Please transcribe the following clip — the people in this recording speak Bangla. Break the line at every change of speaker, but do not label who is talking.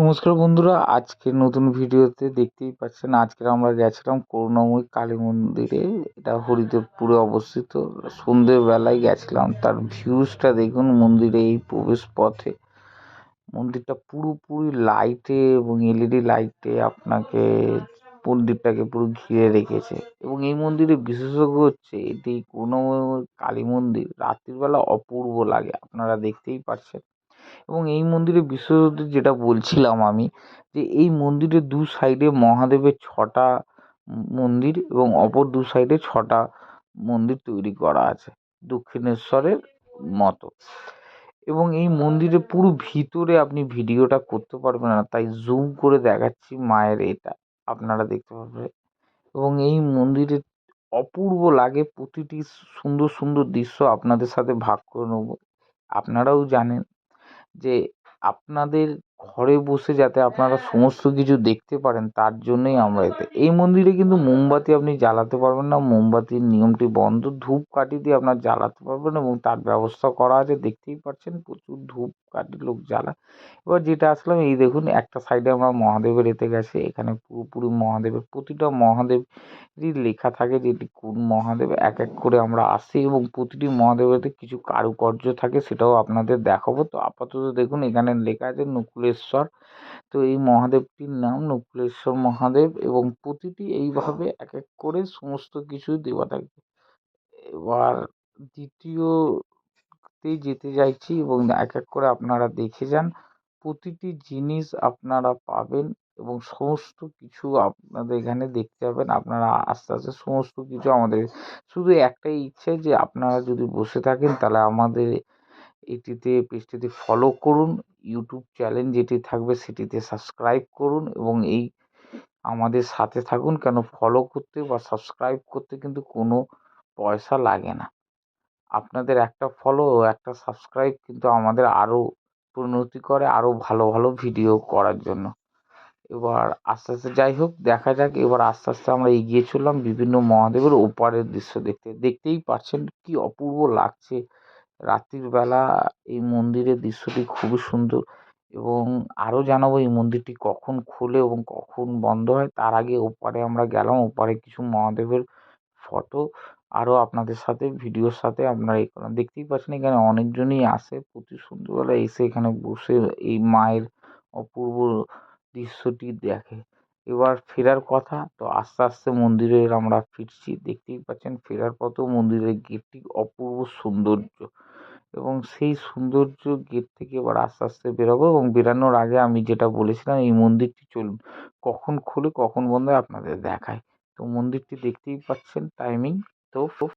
নমস্কার বন্ধুরা আজকের নতুন ভিডিওতে দেখতেই পাচ্ছেন, আজকে আমরা গেছিলাম করুণাময়ী কালী মন্দিরে। এটা হরিদেবপুরে অবস্থিত। সন্ধেবেলায় গেছিলাম, তার ভিউজটা দেখুন মন্দিরে এই প্রবেশ পথে। মন্দিরটা পুরোপুরি লাইটে এবং এলইডি লাইটে আপনাকে মন্দিরটাকে পুরো ঘিরে রেখেছে। এবং এই মন্দিরে বিশেষজ্ঞ হচ্ছে, এটি করুণাময়ী কালী মন্দির। রাত্রিবেলা অপূর্ব লাগে, আপনারা দেখতেই পাচ্ছেন। এবং এই মন্দিরের বিশেষত্ব যেটা বলছিলাম আমি, যে এই মন্দিরের দু সাইডে মহাদেবের ছটা মন্দির এবং অপর দু সাইডে ছটা মন্দির তৈরি করা আছে, দক্ষিণেশ্বরের মতো। এবং এই মন্দিরের পুরো ভিতরে আপনি ভিডিওটা করতে পারবেন না, তাই জুম করে দেখাচ্ছি মায়ের এটা, আপনারা দেখতে পারবেন এবং এই মন্দিরের অপূর্ব লাগে, প্রতিটি সুন্দর সুন্দর দৃশ্য আপনাদের সাথে ভাগ করে নেব, আপনারাও জানেন। যে আপনাদের ঘরে বসে যাতে আপনারা সমস্ত কিছু দেখতে পারেন, তার জন্যই আমরা এতে। এই মন্দিরে কিন্তু মোমবাতি আপনি জ্বালাতে পারবেন না, মোমবাতির নিয়মটি বন্ধ। ধূপকাঠি দিয়ে আপনার জ্বালাতে পারবেন এবং তার ব্যবস্থা করা আছে। দেখতেই পাচ্ছেন প্রচুর ধূপকাঠি লোক জ্বালা। এবার যেটা আসলাম, এই দেখুন, একটা সাইডে আমরা মহাদেবের এতে গেছে। এখানে পুরোপুরি মহাদেবের, প্রতিটা মহাদেবেরই লেখা থাকে যে এটি কোন মহাদেব, এক এক করে আমরা আসি এবং প্রতিটি মহাদেবেতে কিছু কারুকার্য থাকে, সেটাও আপনাদের দেখাবো। তো আপাতত দেখুন, এখানে লেখা আছে নকুলেশ্বর। তো এই মহাদেবটির নাম নকুলেশ্বর মহাদেব এবং প্রতিটি এইভাবে এক এক করে সমস্ত কিছু দেওয়া থাকবে এবার দ্বিতীয়তে যেতে চাইছি এবং এক এক করে আপনারা দেখে যান। প্রতিটি জিনিস আপনারা পাবেন এবং সমস্ত কিছু আপনাদের এখানে দেখতে পাবেন। আপনারা আস্তে আস্তে সমস্ত কিছু আমাদের, শুধু একটাই ইচ্ছে যে আপনারা যদি বসে থাকেন তাহলে আমাদের এটিতে পেজটিতে ফলো করুন ইউটিউব চ্যানেল যেটি থাকবে সেটিতে সাবস্ক্রাইব করুন এবং এই আমাদের সাথে থাকুন কেন ফলো করতে বা সাবস্ক্রাইব করতে কিন্তু কোনো পয়সা লাগে না। আপনাদের একটা ফলো ও একটা সাবস্ক্রাইব কিন্তু আমাদের আরও উন্নতি করে, আরও ভালো ভালো ভিডিও করার জন্য। এবার আস্তে আস্তে যাই হোক, দেখা যাক, এবার আস্তে আস্তে আমরা এগিয়ে চললাম বিভিন্ন মহাদেবের ওপারের দৃশ্য দেখতে। দেখতেই পাচ্ছেন কি অপূর্ব লাগছে রাত্রির বেলা এই মন্দিরের দৃশ্যটি খুবই সুন্দর এবং আরও জানাব এই মন্দিরটি কখন খোলে এবং কখন বন্ধ হয়। তার আগে ওপারে আমরা গেলাম, ওপারে কিছু মহাদেবের ফটো। আরও আপনাদের সাথে, ভিডিওর সাথে আপনারা দেখতেই পাচ্ছেন, এখানে অনেকজনই আসে। প্রতি সন্ধ্যেবেলা এসে এখানে বসে এই মায়ের অপূর্ব দৃশ্যটি দেখে। এবার ফেরার কথা, তো আস্তে আস্তে মন্দিরের আমরা ফিরছি। দেখতেই পাচ্ছেন, ফেরার পথেও মন্দিরের গেটটি অপূর্ব সৌন্দর্য। এবং সেই সৌন্দর্য গেট থেকে এবার আস্তে আস্তে বেরোবো এবং বেরানোর আগে আমি যেটা বলেছিলাম, এই মন্দিরটি চলুন। কখন খোলে, কখন বন্ধ হয় আপনাদের দেখায়। তো মন্দিরটি দেখতেই পাচ্ছেন টাইমিং তো